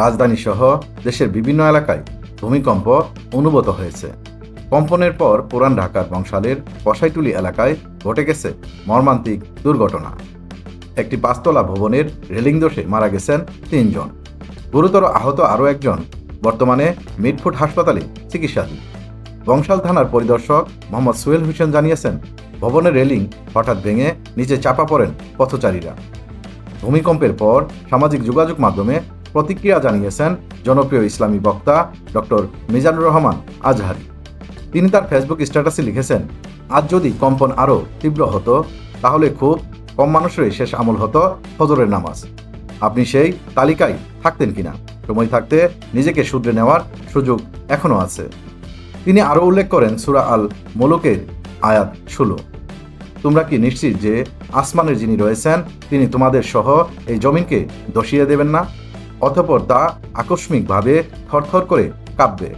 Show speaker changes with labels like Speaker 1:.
Speaker 1: রাজধানী সহ দেশের বিভিন্ন এলাকায় ভূমিকম্প অনুভূত হয়েছে। কম্পনের পর পুরান ঢাকার বংশালের কষাইটুলি এলাকায় ঘটে গেছে মর্মান্তিক দুর্ঘটনা। একটি পাঁচতলা ভবনের রেলিং দোষে মারা গেছেন তিনজন। গুরুতর আহত আরও একজন বর্তমানে মিটফুট হাসপাতালে চিকিৎসাধীন। বংশাল থানার পরিদর্শক মোহাম্মদ সোহেল হোসেন জানিয়েছেন, ভবনের রেলিং হঠাৎ ভেঙে নিচে চাপা পড়েন পথচারীরা। ভূমিকম্পের পর সামাজিক যোগাযোগ মাধ্যমে প্রতিক্রিয়া জানিয়েছেন জনপ্রিয় ইসলামী বক্তা ডক্টর মিজানুর রহমান আজহারি। তিনি তার ফেসবুক স্ট্যাটাসে লিখেছেন, আজ যদি কম্পন আরও তীব্র হতো, তাহলে খুব কম মানুষেরই শেষ আমল হতো ফজরের নামাজ। আপনি সেই তালিকায় থাকতেন কিনা? সময় থাকতে নিজেকে শুধরে নেওয়ার সুযোগ এখনও আছে। তিনি আরও উল্লেখ করেন, সুরা আল মোলকের আয়াত ষোলো। তোমরা কি নিশ্চিত যে আসমানের যিনি রয়েছেন, তিনি তোমাদের সহ এই জমিনকে দশিয়ে দেবেন না? অতঃপর তা আকস্মিকভাবে থরথর করে কাঁপবে।